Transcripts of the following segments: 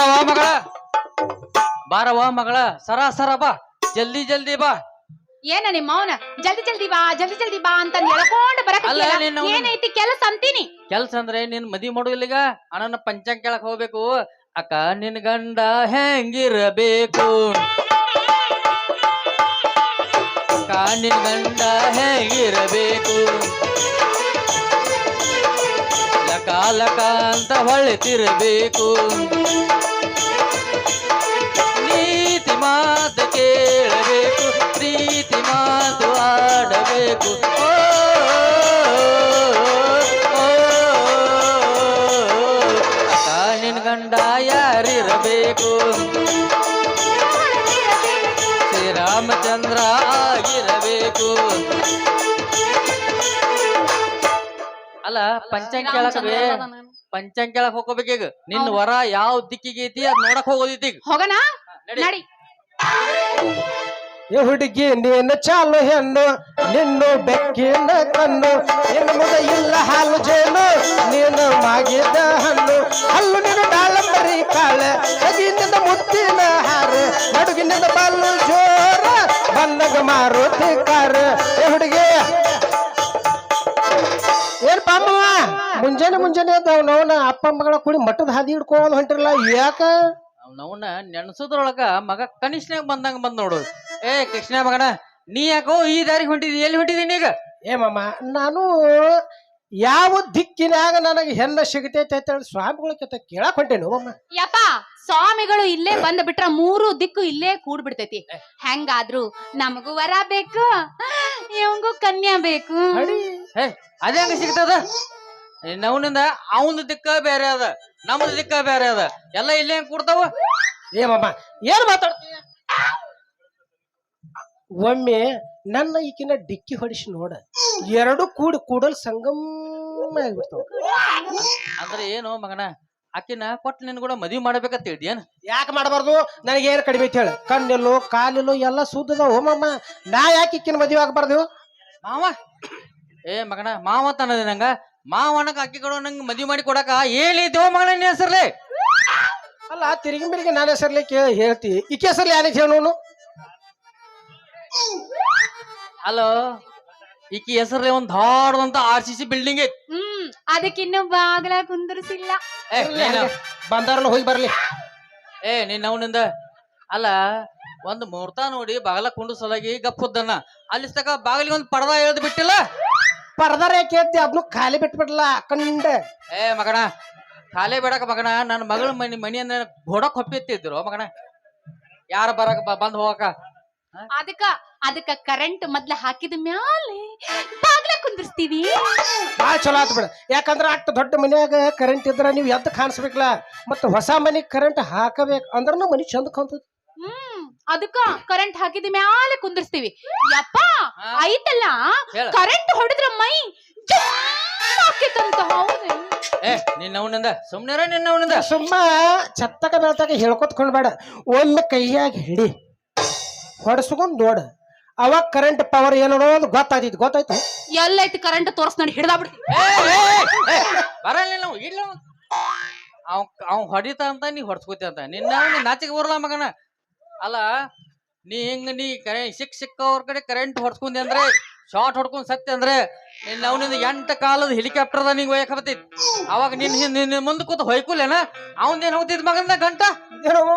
ಬಾರವ್ವ ಮಗಳ. ಬಾರವಾ ಮಗಳ. ಸರ ಸರ ಬಾ. ಜಲ್ದಿ ಜಲ್ದಿ ಬಾ. ಏನ ನಿಮ್ಮ ಅವನ ಜಲ್ದಿ ಜಲ್ದಿ ಬಾ ಜಲ್ದಿ ಜಲ್ದಿ ಬಾ ಅಂತ ಹೇಳ್ಕೊಂಡು ಬರಕ ಅಲ್ಲ, ಅವ್ನ- ಏನೈತಿ ಕೆಲಸ ಅಂತೀನಿ. ಕೆಲ್ಸ ಅಂದ್ರೆ ನಿನ್ ಮದಿ ಮಾಡುದಿಲ್ಲೀಗ ಅಣ್ಣನ ಪಂಚಾಂಗ ಕೇಳಕ್ ಹೋಗ್ಬೇಕು. ಅಕ್ಕ ನಿನ್ ಗಂಡ ಹೆಂಗಿರಬೇಕು? ಅಕ್ಕ ನಿನ್ ಗಂಡ ಹೆಂಗಿರಬೇಕು? ಲಕ ಲಕ ಅಂತ ಹೊಳಿತಿರಬೇಕು ನೀತಿ ಮಾತು ಕೇಳಬೇಕು ಪ್ರೀತಿ ಮಾತು ಆಡಬೇಕು ಓ, ಓ, ಅಕ್ಕ ನಿನ್ ಗಂಡ ಯಾರಿರಬೇಕು? ಶ್ರೀರಾಮಚಂದ್ರ ಆಗಿರಬೇಕು. ಅಲ್ಲ ಪಂಚಾಂಗ ಕೇಳಕವೇ ಪಂಚಾಂಗ ಕೇಳಕ್ ಹೋಗ್ಬೇಕೀಗ ನಿನ್ ಹೌದು. ವರ ಯಾವ ದಿಕ್ಕಿಗೆ ಐತಿ ಅದ್ ನೋಡಕ್ ಹೋಗೋದೈತಿ ಈಗ. ಹೋಗಣ? ನಡಿ. ನಡಿ. ಏ ಹುಡುಗಿ ನೀನು ಚಾಲು ಹೆಣ್ಣು ನಿನ್ನು ಬೆಕ್ಕಿನ ಕಣ್ಣು ನಿನ್ನ ಮುದ ಇಲ್ಲ ಹಾಲು ಜೇನು ನೀನು ಮಾಗಿದ ಹಣ್ಣು. ಹಲ್ಲು ನಿನ್ನ ದಾಳಂಬರಿ ಕಾಳ ಸಗಿನಿಂದ ಮುತ್ತಿನ ಹಾರ ನಡುಗಿನಿಂದ ಬಲ್ಲು ಜೋರ ಬಲ್ಲಗ ಮಾರುತಿ ಕಾರ. ಏ ಹುಡುಗಿ ಮುಂಜಾನೆ ಮುಂಜಾನೆ ಅವನವನ ಅಪ್ಪ ಮಗಳ ಕೂಡಿ ಮಠದ ಹಾದಿ ಹಿಡ್ಕೊಂಡು ಹೊಂಟಿರಲ್ಲ ಯಾಕ? ಅವನವನ್ನ ನೆನ್ಸೋದ್ರೊಳಗ ಮಗ ಕನಿಷ್ಠನಾಗ ಬಂದಂಗ ಬಂದ್ ನೋಡು. ಏ ಕೃಷ್ಣ ಮಗನ ನೀ ಯಾಕೋ ಈ ದಾರಿ ಹೊಂಟಿದಿ ಎಲ್ಲಿ ಹೊಂಟಿದೀನಿ ಈಗ? ಏ ಮಾಮ ನಾನು ಯಾವ ದಿಕ್ಕಿನಾಗ ನನಗೆ ಹೆಣ್ಣ ಸಿಗತೈತೆ ಅಂತೇಳಿ ಸ್ವಾಮಿಗಳ ಜೊತೆ ಕೇಳಕ್ ಹೊಂಟೇನು ಮಾಮ. ಯಪ್ಪ ಸ್ವಾಮಿಗಳು ಇಲ್ಲೇ ಬಂದ ಬಿಟ್ರ ಮೂರು ದಿಕ್ಕು ಇಲ್ಲೇ ಕೂಡ್ ಬಿಡ್ತೈತಿ ಹೆಂಗಾದ್ರು ನಮಗೂ ವರ ಬೇಕು ಇವಂಗೂ ಕನ್ಯಾ ಬೇಕು. ಅಡಿ. ಏ ಅದೇ ಹಂಗ ಸಿಗ್ತದ? ನವನಿಂದ ಅವನ ದಿಕ್ಕ ಬೇರೆ ಅದ ನಮ್ದು ದಿಕ್ಕ ಬೇರೆ ಅದ. ಎಲ್ಲ ಇಲ್ಲೇ ಹೆಂಗ್ ಕೂಡ್ತಾವ? ಏ ಮಾಮ ಏನ್ ಮಾತಾಡ್ತೀಯ? ಒಮ್ಮೆ ನನ್ನ ಈಕಿನ ಡಿಕ್ಕಿ ಹೊಡಿಸಿ ನೋಡ ಎರಡು ಕೂಡಿ ಕೂಡಲ್ ಸಂಗಮ ಆಗ್ಬಿಡ್ತಾವ. ಅಂದ್ರೆ ಏನು ಮಗನ ಆಕಿನ ಕೊಟ್ಟು ನಿನ್ ಕೂಡ ಮದ್ವಿ ಮಾಡ್ಬೇಕಂತ ಹೇಳಿದ್ಯಾನ ಏನ್ ಯಾಕೆ ಮಾಡಬಾರ್ದು? ನನಗೆ ಏನು ಕಡಿಮೆ ಐತಿ ಹೇಳ. ಕಣ್ಣಿಲ್ಲೋ ಕಾಲಿಲ್ಲೋ ಎಲ್ಲ ಸುದ್ದದ ಓಮ್ಮ ಮಾಮ. ನಾ ಯಾಕೆ ಈಕಿನ ಮದುವೆ ಆಗಬಾರ್ದು? ಮಾವ ಏ ಮಗನ ಮಾವ ತನ್ನದೇ ಅನ್ನೋದು ನಂಗ? ಮಾವನಕ ಅಕ್ಕಿ ಕೊಡೋ ನಂಗೆ ಮದ್ವಿ ಮಾಡಿ ಕೊಡಕ ಏನಿದ್ದೇವ ಮಗನ ನಿನ್ನ ಹೆಸರ್ಲಿ? ಅಲ್ಲ ತಿರುಗಿ ಮಿರಿಗೆ ನಾನು ಹೆಸರ್ಲಿ ಕೇಳಿ ಹೇಳ್ತಿ. ಈಕೆ ಹೆಸರ್ಲಿ ಯಾರಿಗೆ ಹೇಳೋನು ಹಲೋ ಈಕಿ ಹೆಸರ್ಲೆ ಒಂದ್ ದೊಡ್ಡದಂತ ಆರ್ ಸಿ ಸಿ ಬಿಲ್ಡಿಂಗ್ ಐತಿ. ಹ್ಮ್ ಇನ್ನೂ ಬಾಗ್ಲ ಕುಂದರ್ಸಿಲ್ಲ. ಏ ನೀನು? ಬಂದಾರಲ್ಲ ಹೋಗಿ ಬರ್ಲಿ. ಏ ನೀನ್ ಅವನಿಂದ? ಅಲ್ಲ ಒಂದ್ ಮುಹೂರ್ತ ನೋಡಿ ಬಾಗಲ ಕುಂಡು ಸಲಗಿ ಗಪ್ಪುದ್ದನ್ನ ಅಲ್ಲಿ ತಕ ಬಾಗಿಲಿಗೆ ಒಂದ್ ಪಡದ ಎಳ್ದು ಬಿಟ್ಟಿಲ್ಲ? ಪರದಾರ ರೇಖೆ ಹೇಳ್ತಿ ಅದನ್ನು ಖಾಲಿ ಬಿಟ್ಬಿಡ್ಲ ಕಂಡ ಏ ಮಗಣ ಖಾಲಿ ಬಿಡಕ ಮಗಣ ನನ್ನ ಮಗಳ ಮನಿ ಮನಿಯನ್ನ ಗೋಡಕ್ ಹೊಪ್ಪಿತ್ತಿದ್ರು ಮಗಣ ಯಾರ ಬರಕ ಬ- ಬಂದ್ ಹೋಗಕ? ಅದಕ್ಕ ಅದಕ್ಕ ಕರೆಂಟ್ ಮೊದ್ಲ ಹಾಕಿದ ಮ್ಯಾಲೆ ಬಾಗ್ಲ ಕುಂದ್ರಿಸ್ತೀವಿ. ಭಾಳ ಚಲೋ ಆತು ಬಿಡ. ಯಾಕಂದ್ರ ಅಷ್ಟು ದೊಡ್ಡ ಮನ್ಯಾಗ ಕರೆಂಟ್ ಇದ್ರ ನೀವು ಎದ್ದು ಕಾಣಿಸ್ಬೇಕಲ್ಲ ಮತ್ತ ಹೊಸ ಮನಿಗೆ ಕರೆಂಟ್ ಹಾಕಬೇಕು ಅಂದ್ರೂ ಮನಿ ಚಂದ ಕಾಣ್ತದ. ಹ್ಮ್. ಅದಕ್ಕ ಕರೆಂಟ್ ಹಾಕಿದ ಮ್ಯಾಲೆ ಕುಂದಿರ್ಸ್ತೀವಿ. ಯಪ್ಪ. ಐತಲ್ಲ? ಕರೆಂಟ್ ಹೊಡೆದ್ರ ಮೈ ಹೌದು. ಏ ನಿನ್ನ ಅವನಿಂದ? ಸುಮ್ನಿರ ನಿನ್ನ ಅವನಿಂದ. ಸುಮ್ಮ ಚತ್ತಕ ಬೆಳ್ತಾಗ ಹೇಳ್ಕೊತ್ಕೊಂಡ್ಬೇಡ ಕೈಯಾಗಿ ಕೈಯಾಗ ಹಿಡಿ. ಹೊಡೆಸ್ಕೊಂಡ್ ನೋಡ ಅವಾಗ ಕರೆಂಟ್ ಪವರ್ ಏನೋ ಅನ್ನೋದು ಗೊತ್ತಾಯ್ತು ಗೊತ್ತಾಯ್ತು? ಎಲ್ಲೈತಿ ಕರೆಂಟ್ ತೋರ್ಸ್ ನೋಡಿ ಹಿಡ್ದಾ ಬಿಡ್ತೀವಿ ಬರಲ್ಲ ನಾವು ಇಲ್ಲ. ಅವ್ ಅವ್ ಹೊಡಿತ ಅಂತ ನೀ ಹೊಡ್ಸ್ಕೊತಿ ಅಂತ ನಿನ್ನ ನಾಚಿಗೆ ನಾಚಿಕೆ ಬರಲ್ಲ ಮಗನ. ಅಲ್ಲ ನೀ ಹಿಂಗ ನೀ ಕರೆ ಸಿಕ್ ಸಿಕ್ಕವ್ರ ಕಡೆ ಕರೆಂಟ್ ಹೊಡ್ಸ್ಕೊಂಡಿ ಅಂದ್ರೆ ಶಾರ್ಟ್ ಹೊಡ್ಕೊಂಡ್ ಸತ್ಯ ಅಂದ್ರೆ ನಿನ್ನ ಅವನಿಂದ ಎಂಟ ಕಾಲದ ಹೆಲಿಕಾಪ್ಟರ್ದ ನಿಂಗೆ ಒಯ್ಯಕ್ ಬರ್ತೈತಿ ಅವಾಗ ನಿನ್ ಹಿಂದ್ ನಿನ್ನ ಮುಂದೆ ಕೂತ್ ಹೊಯ್ಕುಲೇನ ಅವಂದೇನ್ ಹೋಗ್ತಿದ್ ಮಗನ ಗಂಟ?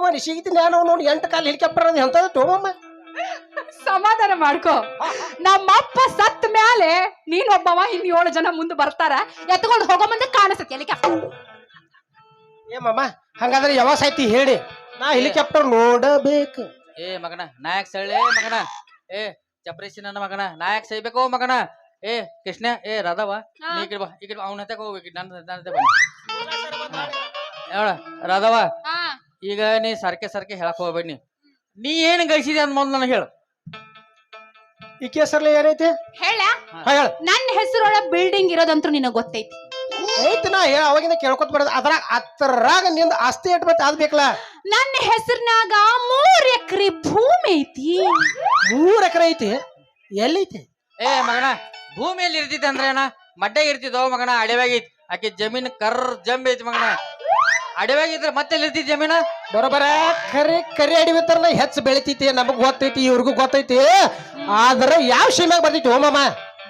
ನೀ ಸಿಗ್ತೀನಿ ನಾನು ನೋಡಿ ಎಂಟು ಕಾಲ ಹೆಲಿಕಾಪ್ಟರ್ ಅದು ಎಂತದ ತೋಮಮ್ಮ ಸಮಾಧಾನ ಮಾಡ್ಕೋ. ನಮ್ಮಪ್ಪ ಸತ್ ಮ್ಯಾಲೆ ನೀನ್ ಒಬ್ಬವ ಇನ್ ಏಳು ಜನ ಮುಂದೆ ಬರ್ತಾರ ಎತ್ಕೊಂಡು ಹೋಗೋ ಮುಂದೆ ಕಾಣಿಸ್ತೈತಿ ಹೆಲಿಕಾಪ್ಟರ್ ಏ ಮಾಮ ಹಂಗಾದ್ರೆ ಯಾವ ಸಾಯ್ತಿ ಹೇಳಿ ನಾ ಹೆಲಿಕಾಪ್ಟರ್ ನೋಡಬೇಕು. ಏ ಮಗನ ನಾಯಕ್ ಸಳ್ಳೆ ಮಗನ ಏ ಚಪ್ರೇಸಿ ನನ್ನ ಮಗನ ನಾಯಕ್ ಸೈಬೇಕು ಮಗನ ಏ ಕೃಷ್ಣ ಏ ರಾಧವ ನೀ ಈ ಕಡೆ ಬಾ ಈ ಕಡೆ ಅವನ ಹತ್ತೆ ಹೋಗ್ಬೇಕು ನನ್ನ ನನ್ನ ಹತ್ತೆ ಬಾ ಹೇಳ ರಾಧವ ಹಾ. ಈಗ ನೀ ಸರ್ಕೆ ಸರ್ಕೆ ಹೇಳಕ್ ಹೋಗ್ಬೇಡಿ ನೀ. ನೀ ಏನ್ ಗಳಿಸಿದೆ ಅಂದ್ ಮೊದ್ಲು ನನಗೆ ಹೇಳು. ಈ ಹೆಸರ್ಲಿ ಏನೈತಿ? ಹೇಳ. ಹಾ. ಹೇಳ. ನನ್ನ ಹೆಸರೊಳ ಬಿಲ್ಡಿಂಗ್ ಇರೋದಂತೂ ನಿನಗ್ ಗೊತ್ತೈತಿ. ಐತಿ ನಾ ಹೇಳ ಅವಾಗಿಂದ ಕೇಳ್ಕೊತ ಬರೋದು ಅದ್ರಾಗ ಅದ್ರಾಗ ನಿಂದ ಆಸ್ತಿ ಇಟ್ಬೇಕು ಅದ್ ಬೇಕಲ್ಲ. ನನ್ನ ಹೆಸರಿನಾಗ ಮೂರ್ ಎಕರೆ ಭೂಮಿ ಐತಿ. ಮೂರ್ ಎಕರೆ ಐತಿ? ಎಲ್ಲೈತಿ ಏ ಮಗನ ಭೂಮಿಯಲ್ಲಿ ಇರ್ತಿದ್ದೆ ಅಂದ್ರೆ ಏನ? ಮಡ್ಡೆ ಇರ್ತಿದ್ದೋ ಮಗನ ಐತಿ ಆಕೆ ಜಮೀನ್ ಕರ್ ಜಂಬ್ ಐತಿ ಮಗನ. ಅಡವಾಗಿದ್ರೆ ಮತ್ತೆ ಇರ್ತಿದ್ ಜಮೀನ ಬರೋಬರ ಕರೆ ಕರಿ ಅಡಿವಿತ್ತರಲ್ಲ ಹೆಚ್ಚು ಬೆಳಿತೈತಿ ನಮಗ್ ಗೊತ್ತೈತಿ ಇವ್ರಿಗೂ ಗೊತ್ತೈತಿ. ಆದ್ರ ಯಾವ ಸೀಮ್ಯಾಗ ಬರ್ತೈತಿ ಹೋಮಮ್ಮ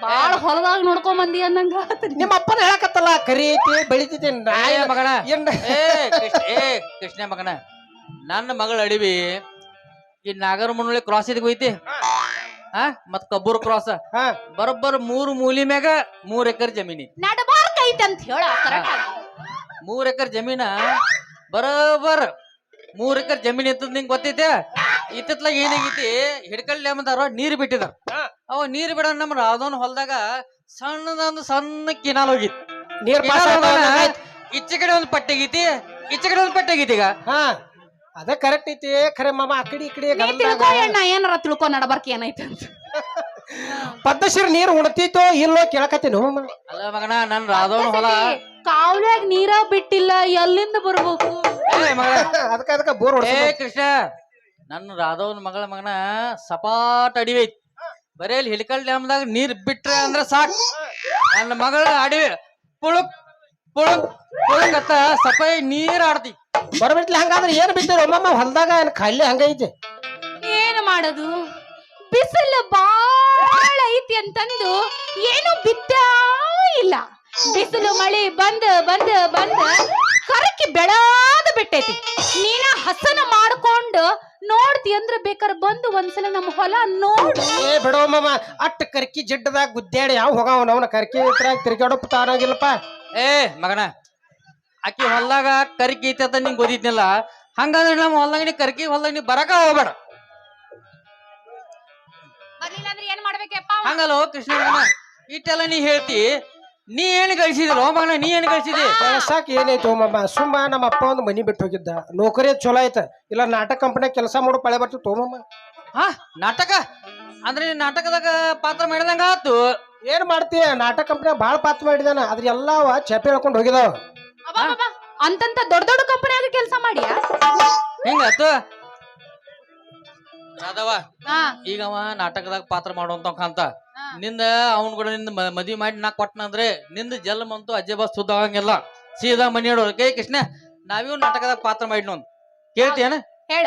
ಬಾಳ ಹೊಲದಾಗ ನೋಡ್ಕೊಂಡ್ ಬಂದಿ ಅನ್ನಂಗ ನಿಮ್ಮ ಅಪ್ಪನ ಹೇಳಕತ್ತಲ್ಲ ಕರಿ ಐತಿ ಬೆಳಿತೈತಿ ಮಗಣ ಏ ಮಗನ. ಏನ್ ಏ ಕೃಷ್ಣ ಏ ಕೃಷ್ಣ ಮಗನ. ನನ್ನ ಮಗಳ ಅಡಿವಿ ಈ ನಾಗರ ಮುನ್ನೊಳಿ ಕ್ರಾಸ್ ಇದಕ್ಕೆ ಹೋಯ್ತಿ? ಹಾ. ಮತ್ ಕಬ್ಬೂರ್ ಕ್ರಾಸ್ ಹಾ. ಬರೋಬ್ಬರ್ ಮೂರು ಮೂಲಿ ಮ್ಯಾಗ ಮೂರ್ ಎಕರ್ ಜಮೀನಿ. ನಡಬಾರ್ಕ್ ಐತಿ ಅಂತ ಹೇಳ ಮೂರ್ ಎಕರ್ ಜಮೀನ ಬರೋಬ್ಬರ್ ಮೂರ್ ಎಕರ್ ಜಮೀನ್ ಇರ್ತದ ನಿಂಗ್ ಗೊತ್ತೈತೆ? ಇತ್ತಿತ್ಲಾಗ ಏನಾಗೈತಿ? ಹಿಡ್ಕಲ್ ಡ್ಯಾಮ್ ಅದಾರ ನೀರ್ ಬಿಟ್ಟಿದಾರ. ಅವ ನೀರ್ ಬಿಡ ನಮ್ ರಾಧವನ್ ಹೊಲ್ದಾಗ ಸಣ್ಣದೊಂದು ಸಣ್ಣ ಕಿನಾಲ್ ಹೋಗಿತ್ತು. ನೀರ್. ಈಚೆ ಕಡೆ ಒಂದ್ ಪಟ್ಟೆ ಆಗೈತಿ? ಈಚೆ ಕಡೆ ಒಂದ್ ಪಟ್ಟೆ ಆಗೈತಿ ಈಗ? ಹಾ. ಅದ ಕರೆಕ್ಟ್ ಐತಿ ಖರೆ ಮಾಮ ಆ ಕಡೆ ಈ ಕಡೆ ನೀ ಅಣ್ಣ ಏನಾರ ತಿಳ್ಕೊ ನಡಬಾರ್ಕ್ ಏನೈತೆ ಅಂತ. ಪದ್ಮಶ್ರೀ ನೀರು ಉಣತಿತ್ತೋ ಇಲ್ಲೋ ಕೇಳಕತ್ತೀನಿ ಅಲ್ಲ ಮಗನ ನನ್ ರಾಧವನ್ ಹೊಲ. ಕಾವ್ಲ್ಯಾಗ ನೀರ ಬಿಟ್ಟಿಲ್ಲ ಎಲ್ಲಿಂದ ಬರ್ಬೇಕು? ಏ ಅದಕ್ಕ ಅದಕ್ಕ ಬೋರ್ ಏ ಹೊಡ್ಸ ಕೃಷ್ಣ ನನ್ನ ರಾಧವನ್ ಮಗಳ ಮಗನ ಸಪಾಟ್ ಅಡಿವಿ ಐತಿ. ಬರೇ ಇಲ್ಲಿ ಹಿಡ್ಕಲ್ ಡ್ಯಾಮ್ದಾಗ ನೀರ್ ಬಿಟ್ರೆ ಅಂದ್ರ ಸಾಕ್. ನನ್ನ ಮಗಳ ಅಡಿವೆ ಪುಳುಕ್ ಪುಳುಕ್ ಪುಳುಕ್ ಅತ್ತ ಸಪೈ ನೀರ್ ಆಡ್ತಿ. ಬರಬಿಟ್ಲಿ ಹಂಗಾದ್ರೆ ಏನ್ ಬಿದ್ದಿರ? ಒಮ್ಮಮ್ಮ ಹೊಲ್ದಾಗ ಏನ್ ಖಾಲಿ ಹಂಗೈತೆ? ಏನು ಮಾಡೋದು? ಬಿಸಿಲು ಬಾಳ ಐತಿ ಅಂತಂದು ಏನು ಬಿದ್ದ ಇಲ್ಲ. ಬಿಸಿಲು ಮಳೆ ಬಂದ್ ಬಂದ್ ಬಂದ್ ಕರಕಿ ಬೆಳಾದ ಬಿಟ್ಟೈತಿ. ನೀನ ಹಸನ ಮಾಡ್ಕೊಂಡು ನೋಡ್ತಿ ಅಂದ್ರ ಬೇಕಾರ ಬಂದು ಒಂದ್ಸಲ ನಮ್ಮ ಹೊಲ ನೋಡು. ಏ ಬಿಡೋ ಮಾಮ ಅಟ್ಟ ಕರ್ಕಿ ಜಿಡ್ಡದಾಗ ಗುದ್ದಾಡಿ ಯಾವ ಹೋಗವ ಅವನ ಕರ್ಕಿ ಇದ್ರಾಗ ತಿರ್ಗಾಡೋ ತಾನಾಗಿಲ್ಲಪ್ಪ. ಏ ಮಗನ ಆಕಿ ಹೊಲ್ದಾಗ ಕರ್ಕಿ ಐತೆ ಅಂತ ನಿಂಗೆ ಗೊತ್ತಿದ್ನಿಲ್ಲ ಹಂಗಂದ್ರೆ ನಮ್ಮ ಹೊಲ್ದಾಗ ನೀ ಕರ್ಕಿ ಹೊಲ್ದಾಗ ನೀ ಬರಕ ಹೋಗ್ಬೇಡ. ಬರ್ಲಿಲ್ಲ ಅಂದ್ರೆ ಏನ್ ಮಾಡ್ಬೇಕಪ್ಪ ಹಂಗಲ್ಲ ಕೃಷ್ಣ ಇಟ್ಟೆಲ್ಲ ನೀ ಹೇಳ್ತಿ ನೀ ಏನ್ ಗಳಿಸಿದಿಲ್ಲ ಮಗನ ನೀ ಏನ್ ಗಳಿಸಿದಿ? ಸಾಕ್ ಏನೈತಿ ಹೋಮಮ್ಮ ಸುಮ್ಮ ನಮ್ಮ ಅಪ್ಪ ಒಂದು ಮನಿ ಬಿಟ್ಟು ಹೋಗಿದ್ದ. ನೌಕರಿ ಚಲೋ ಆಯ್ತ. ಇಲ್ಲ ನಾಟಕ ಕಂಪನಿ ಕೆಲಸ ಮಾಡು ಪಳೆ ಬರ್ತದೆ ಹೋಮಮ್ಮ ಹಾ ನಾಟಕ? ಅಂದ್ರೆ ನೀನ್ ನಾಟಕದಾಗ ಪಾತ್ರ ಮಾಡಿದಂಗ ಆತು ಏನ್ ಮಾಡ್ತೀಯ? ನಾಟಕ ಕಂಪನಿ ಭಾಳ ಪಾತ್ರ ಮಾಡಿದಾನ. ಅದ್ರ ಎಲ್ಲಾವ ಚಪ್ಪೆ ಹೇಳ್ಕೊಂಡು ಹೋಗಿದಾವ. ಅಂತಂತ ದೊಡ್ಡ ದೊಡ್ಡ ಕಂಪನಿಯಾಗ ಕೆಲಸ ಮಾಡಿಯಾ? ಹಿಂಗಾತು ರಾಧವ ಹಾ. ಈಗ ಅವ ನಾಟಕದಾಗ ಪಾತ್ರ ಮಾಡುವಂತ ಕಾಂತ. ನಿಂದ ಅವನ್ ಕೂಡ ನಿಂದ ಮ- ಮದ್ವಿ ಮಾಡಿ ನಾ ಕೊಟ್ಟನಂದ್ರೆ ನಿಂದ ಜಲ್ಮ ಅಂತೂ ಅಜ್ಜ ಬಸ್ ಸುದ್ದ ಆಗಂಗಿಲ್ಲ ಸೀದಾ ಮನಿ ಹೇಳೋರು ಕೈ ಕೃಷ್ಣ ನಾವಿವ್ ನಾಟಕದಾಗ ಪಾತ್ರ ಮಾಡಿನೋ ಕೇಳ್ತೀಯನ? ಹೇಳ.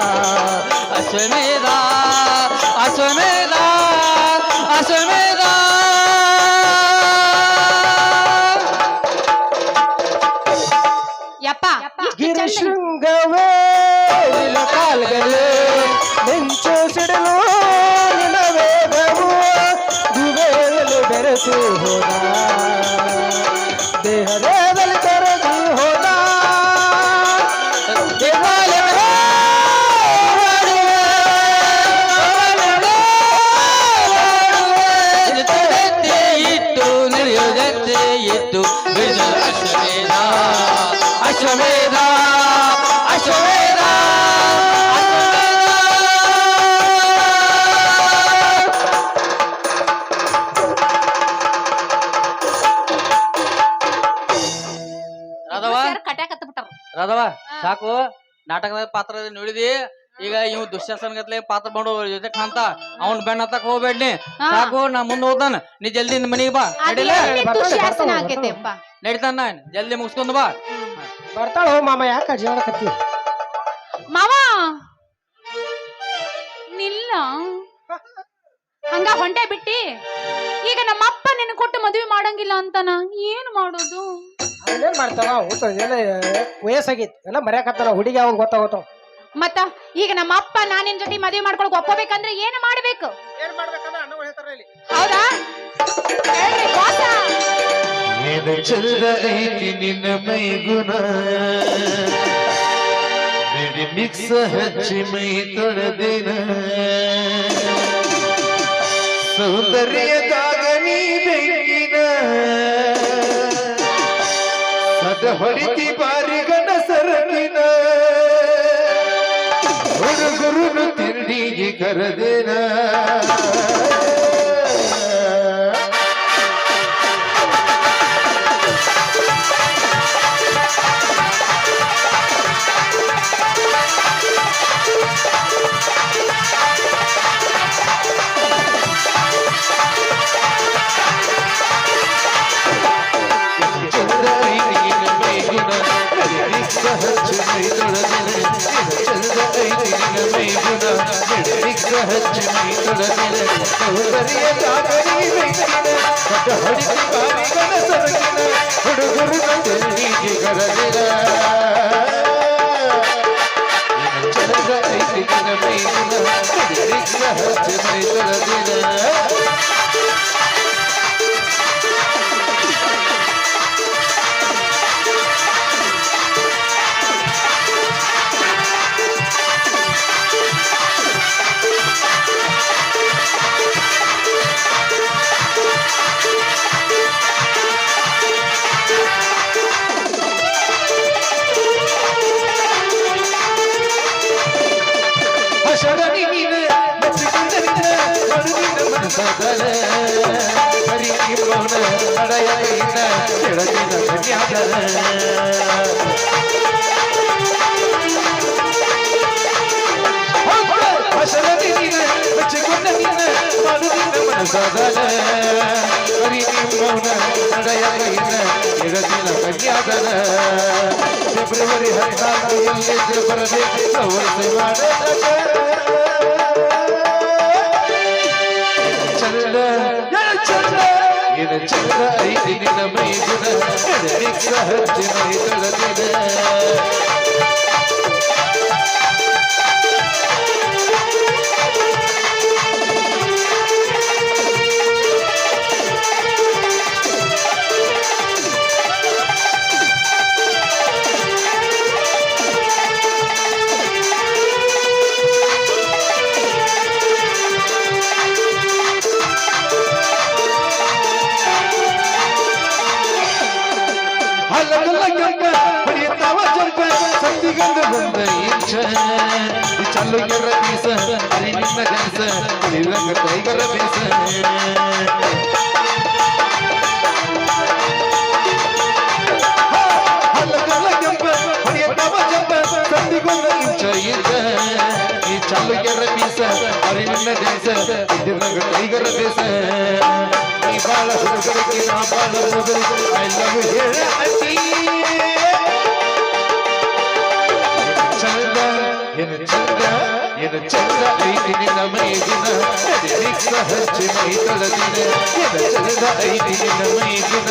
ಅಶ್ವಮೇಧ ಅಶ್ವಮೇಧ ಅಶ್ವಮೇಧ. ಯಪ್ಪ ಗಿರಿಶೃಂಗವೇ ಗಿರಿ ಕಟ್ಯಾಕತ್ತ ಬಿಟ್ಟಾರ ರಾಧವ ಸಾಕು. ನಾಟಕದ ಪಾತ್ರ ನೋಡಿದಿ? ಈಗ ಇವ್ ದುಶ್ಯಾಸನ ಗತ್ಲೆ ಪಾತ್ರ ಮಾಡೋ ಜೊತೆ ಕಾಂತ ಅವ್ನ ಬೆಣ್ಣ ಹತ್ತಕ್ ಹೋಗ್ಬೇಡ್ನಿ. ಸಾಕು ನಾ ಮುಂದ್ ಹೋದಾನ ನೀ ಜಲ್ದಿ ಮನೆಗೆ ಮನಿಗೆ ಬಾ. ನಡಿಲ? ನಡೀತಾನ ದುಶ್ಯಾಸನ ನಡಿತಾನ ಜಲ್ದಿ ಮುಗಿಸ್ಕೊಂಡ್ ಬಾ. ಬರ್ತಾಳ ಹೋ ಮಾಮ ಯಾಕ ಮಾವ! ನಿಲ್ಲ. ಹಂಗ ಹೊಂಟೆ ಬಿಟ್ಟಿ? ಈಗ ನಮ್ಮ ಅಪ್ಪ ನಿನ್ ಕೊಟ್ಟು ಮದುವೆ ಮಾಡಂಗಿಲ್ಲ ಅಂತನ? ಏನ್ ಮಾಡೋದು? ಅವನೇನ್ ಮಾಡ್ತಾವ? ಊಟ ಎಲ್ಲ ವಯಸ್ಸಾಗೈತಿ. ಎಲ್ಲ ಮರ್ಯಾಕತ್ತಾರ ಹುಡುಗಿ ಅವಾಗ ಗೊತ್ತಾಗೋತಾವ ಮತ್ತ ಈಗ ನಮ್ಮ ಅಪ್ಪ ನಾನು ನಿನ್ ಜೊತೆ ಮದುವೆ ಮಾಡ್ಕೊಳಕ್ ಒಪ್ಪಬೇಕಂದ್ರೆ ಏನ್ ಮಾಡ್ಬೇಕು? ಏನ್ ಮಾಡ್ಬೇಕಂದ್ರ ಹೇಳ್ತಾರ ಇಲ್ಲಿ. ಹೌದಾ? ಹೇಳ್ರಿ ಬಾಸ. ಏನು ಚಂದ ಐತಿ ನಿನ್ನ ಮೈಗುಣ. ಬಿಡಿ ಮಿಕ್ಸ ಹಚ್ಚಿ ಮೈ ತೊಳೆದಿನ. ಸೌಂದರ್ಯದಾಗ ಹೊಡಿತಿ ಬಾರಿಗನ ಸರಗಿನ ಹುಡುಗರು ತಿಂಡಿಗೆ ಕರೆದಿನ ಹಚ್ಚ ಮೈ ತೊಳೆದಿನ ಸೌಂದರ್ಯ ಕಾಗರಿ ಬೆಂಕಿನ ಪಟ ಹೊಡಿಸಿ ಬಾವಿಗಳ ಸರಕಿನ ಹುಡುಗರು ತಂದಿಗೆ ಕರೆದಿನ ಚಂದ ಐದಿನ ಮೈಗುಣ ನಿಕ್ಕ ಹಚ್ಚ ಮೈ ಅಡಯ ಇನ್ನ ಕೆಳಗಿನ ಕನ್ಯಾದಲ ಹಸರನಿ ನೀನ ಮೆಚ್ಚಿಕೊಂಡ ನಿನ್ನ ಮರುವಿನ ಮನಸದಲ ಹರಿ ಮೌನ ಅಡಯ ಇನ್ನ ಕೆಳಗಿನ ಕನ್ಯಾದಲ ಫೆಬ್ರವರಿ ಹದಿನಾಲ್ಕು ಎಲ್ಲಿದ್ರೆ ಬರಬೇಕು ಸವರ್ಸೆ ಚಂದ ಚಂದ ಏನ ಚಂದ ಐತಿ ನಿನ್ನ ಮೈಗುಣ ನಿಕ್ಕ ಹಚ್ಚಿ ಮೈ ಕೆಂಪ ಹೊಡೆಯುತ್ತಾವ ಜಂಪ ಸತ್ತಿಗೊಂದ ಇಂಚ ಇಂಚ ಈ ಚಲ್ಲುಗೆರ ಬೀಸ ಹರಿ ನಿನ್ನ ಗನಸ ಕುಳಿರಂಗ ಕೈಗರ ಬೀಸ ನೀ ಬಾಳ ಹುಡುಗರಿಗೆ ನಾ ಬಾಳ ಹುಡುಗರಿಗೆ ಐ ಲವ್ ಹೇಳ ಅತಿ ಚಂದ ಏನು ಚಂದ ಏನು ಚಂದ ಐತಿ ನಿನ್ನ ಮೈಗಿನ ನಿಕ್ಕ ಹಚ್ಚಿ ಮೈ ತೊಳೆದಿನ ಏನು ಚಂದ ಐತಿ ನಿನ್ನ ಮೈಗಿನ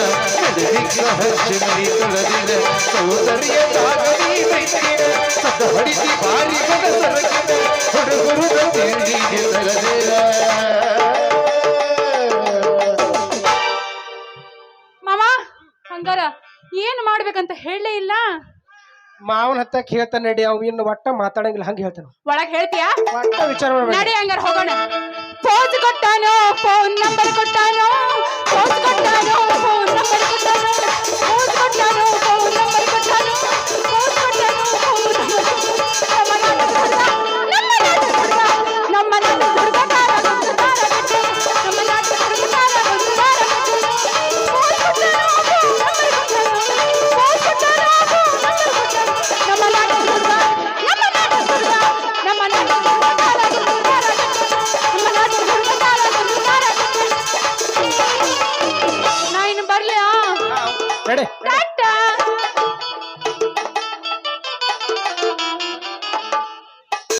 ನಿಕ್ಕ ಹಚ್ಚಿ ಮೈ ತೊಳೆದಿನ ಸೌಂದರ್ಯ ಕಾಗರಿ ಬೈತಿನ ಸತ ಹೊಡಿಸಿ ಬಾರಿ ಸರಕಿನ ತಿಂಡಿಗೆ ತರದಿನ ಮಾಮ ಹಂಗಾರ ಏನು ಮಾಡ್ಬೇಕಂತ ಹೇಳಲೇ ಇಲ್ಲ? ಮಾವನ ಹತ್ತ ಹೇಳ್ತಾನೆ ನಡಿ ಅವ್ ಇನ್ನು ಒಟ್ಟ ಮಾತಾಡಂಗಿಲ್ಲ. ಹಂಗ ಹೇಳ್ತಾನ ಒಳಗ್ ಹೇಳ್ತೀಯಾ? ಒಟ್ಟ ವಿಚಾರ ಮಾಡ್ಬೇಡ. ನಡಿ ಹಂಗಾರ ಹೋಗೋಣ. ಫೋನ್ ಕೊಟ್ಟಾನೋ ಫೋನ್ ನಂಬರ್ ಕೊಟ್ಟಾನೋ ಫೋನ್ ಕೊಟ್ಟಾನೋ ಫೋನ್ ನಂಬರ್ ಕೊಟ್ಟಾನೋ ಫೋನ್ ಕೊಟ್ಟಾನೋ ಫೋನ್ ನಂಬರ್ ಕೊಟ್ಟಾನೋ ಫೋನ್ ಕೊಟ್ಟಾನೋ.